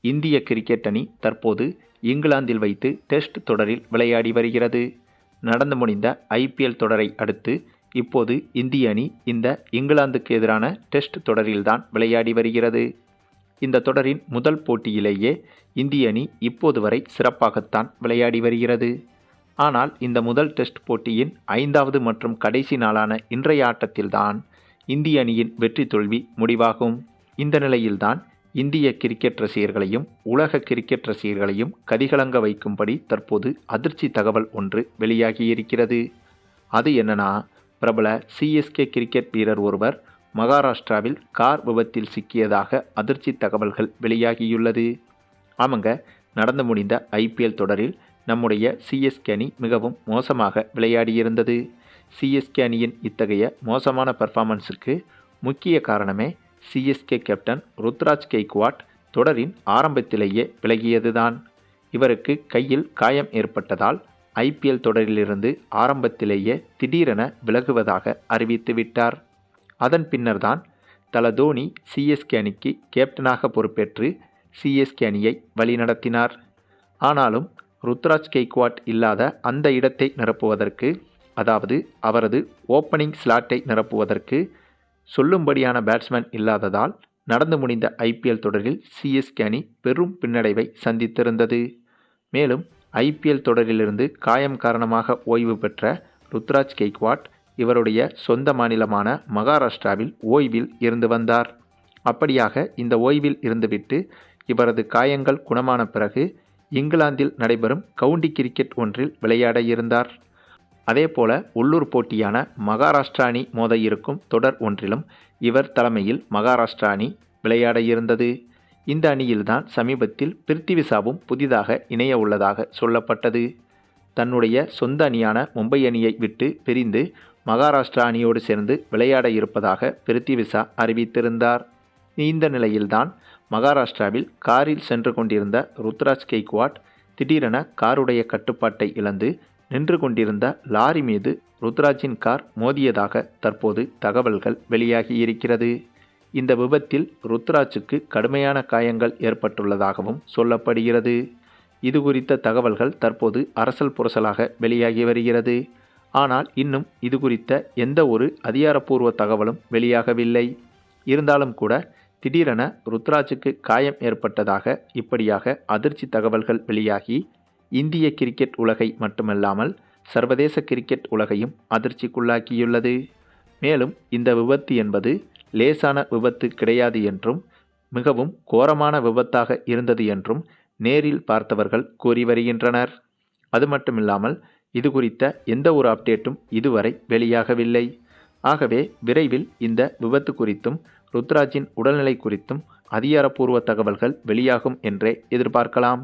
இந்திய கிரிக்கெட் அணி தற்போது இங்கிலாந்தில் வைத்து டெஸ்ட் தொடரில் விளையாடி வருகிறது. நடந்து முடிந்த ஐபிஎல் தொடரை அடுத்து இப்போது இந்திய அணி இந்த இங்கிலாந்துக்கு எதிரான டெஸ்ட் தொடரில்தான் விளையாடி வருகிறது. இந்த தொடரின் முதல் போட்டியிலேயே இந்திய அணி இப்போது வரை சிறப்பாகத்தான் விளையாடி வருகிறது. ஆனால் இந்த முதல் டெஸ்ட் போட்டியின் ஐந்தாவது மற்றும் கடைசி நாளான இன்றைய ஆட்டத்தில்தான் இந்திய அணியின் வெற்றி தோல்வி முடிவாகும். இந்த நிலையில்தான் இந்திய கிரிக்கெட் ரசிகர்களையும் உலக கிரிக்கெட் ரசிகர்களையும் கதிகலங்க வைக்கும்படி தற்போது அதிர்ச்சி தகவல் ஒன்று வெளியாகியிருக்கிறது. அது என்னன்னா பிரபல சிஎஸ்கே கிரிக்கெட் வீரர் ஒருவர் மகாராஷ்டிராவில் கார் விபத்தில் சிக்கியதாக அதிர்ச்சி தகவல்கள் வெளியாகியுள்ளது. ஆமாங்க நடந்து முடிந்த ஐபிஎல் தொடரில் நம்முடைய சிஎஸ்கே அணி மிகவும் மோசமாக விளையாடியிருந்தது. சிஎஸ்கே அணியின் இத்தகைய மோசமான பர்ஃபார்மன்ஸுக்கு முக்கிய காரணமே சிஎஸ்கே கேப்டன் ருத்ராஜ் கெய்க்வாட் தொடரின் ஆரம்பத்திலேயே விலகியதுதான். இவருக்கு கையில் காயம் ஏற்பட்டதால் ஐபிஎல் தொடரிலிருந்து ஆரம்பத்திலேயே திடீரென விலகுவதாக அறிவித்து விட்டார். அதன் பின்னர்தான் தல தோனி சிஎஸ்கே அணிக்கு கேப்டனாக பொறுப்பேற்று சிஎஸ்கே அணியை வழிநடத்தினார். ஆனாலும் ருத்ராஜ் கெய்க்வாட் இல்லாத அந்த இடத்தை நிரப்புவதற்கு அதாவது அவரது ஓப்பனிங் ஸ்லாட்டை நிரப்புவதற்கு சொல்லும்படியான பேட்ஸ்மேன் இல்லாததால் நடந்து முடிந்த ஐபிஎல் தொடரில் சிஎஸ்கே அணி பெரும் பின்னடைவை சந்தித்திருந்தது. மேலும் ஐபிஎல் தொடரிலிருந்து காயம் காரணமாக ஓய்வு பெற்ற ருத்ராஜ் கெய்க்வாட் இவருடைய சொந்த மாநிலமான மகாராஷ்டிராவில் ஓய்வில் இருந்து வந்தார். அப்படியாக இந்த ஓய்வில் இருந்துவிட்டு இவரது காயங்கள் குணமான பிறகு இங்கிலாந்தில் நடைபெறும் கவுண்டி கிரிக்கெட் ஒன்றில் விளையாட இருந்தார். அதேபோல உள்ளூர் போட்டியான மகாராஷ்டிரா அணி மோத இருக்கும் தொடர் ஒன்றிலும் இவர் தலைமையில் மகாராஷ்டிரா அணி விளையாட இருந்தது. இந்த அணியில்தான் சமீபத்தில் பிருத்திவிசாவும் புதிதாக இணைய உள்ளதாக சொல்லப்பட்டது. தன்னுடைய சொந்த அணியான மும்பை அணியை விட்டு பிரிந்து மகாராஷ்டிரா அணியோடு சேர்ந்து விளையாட இருப்பதாக பிருத்திவிசா அறிவித்திருந்தார். இந்த நிலையில்தான் மகாராஷ்டிராவில் காரில் சென்று கொண்டிருந்த ருத்ராஜ் கெய்க்வாட் திடீரென காருடைய கட்டுப்பாட்டை இழந்து நின்று கொண்டிருந்த லாரி மீது ருத்ராஜின் கார் மோதியதாக தற்போது தகவல்கள் வெளியாகியிருக்கிறது இந்த விபத்தில் ருத்ராஜுக்கு கடுமையான காயங்கள் ஏற்பட்டுள்ளதாகவும் சொல்லப்படுகிறது. இது குறித்த தகவல்கள் தற்போது அரசல் புரசலாக வெளியாகி வருகிறது. ஆனால் இன்னும் இது குறித்த எந்த ஒரு அதிகாரப்பூர்வ தகவலும் வெளியாகவில்லை. இருந்தாலும் கூட திடீரென ருத்ராஜுக்கு காயம் ஏற்பட்டதாக இப்படியாக அதிர்ச்சி தகவல்கள் வெளியாகி இந்திய கிரிக்கெட் உலகை மட்டுமல்லாமல் சர்வதேச கிரிக்கெட் உலகையும் அதிர்ச்சிக்குள்ளாக்கியுள்ளது. மேலும் இந்த விபத்து என்பது லேசான விபத்து கிடையாது என்றும் மிகவும் கோரமான விபத்தாக இருந்தது என்றும் நேரில் பார்த்தவர்கள் கூறி வருகின்றனர். அது மட்டுமில்லாமல் இது குறித்த எந்த ஒரு அப்டேட்டும் இதுவரை வெளியாகவில்லை. ஆகவே விரைவில் இந்த விபத்து குறித்தும் ருத்ராஜின் உடல்நிலை குறித்தும் அதிகாரப்பூர்வ தகவல்கள் வெளியாகும் என்றே எதிர்பார்க்கலாம்.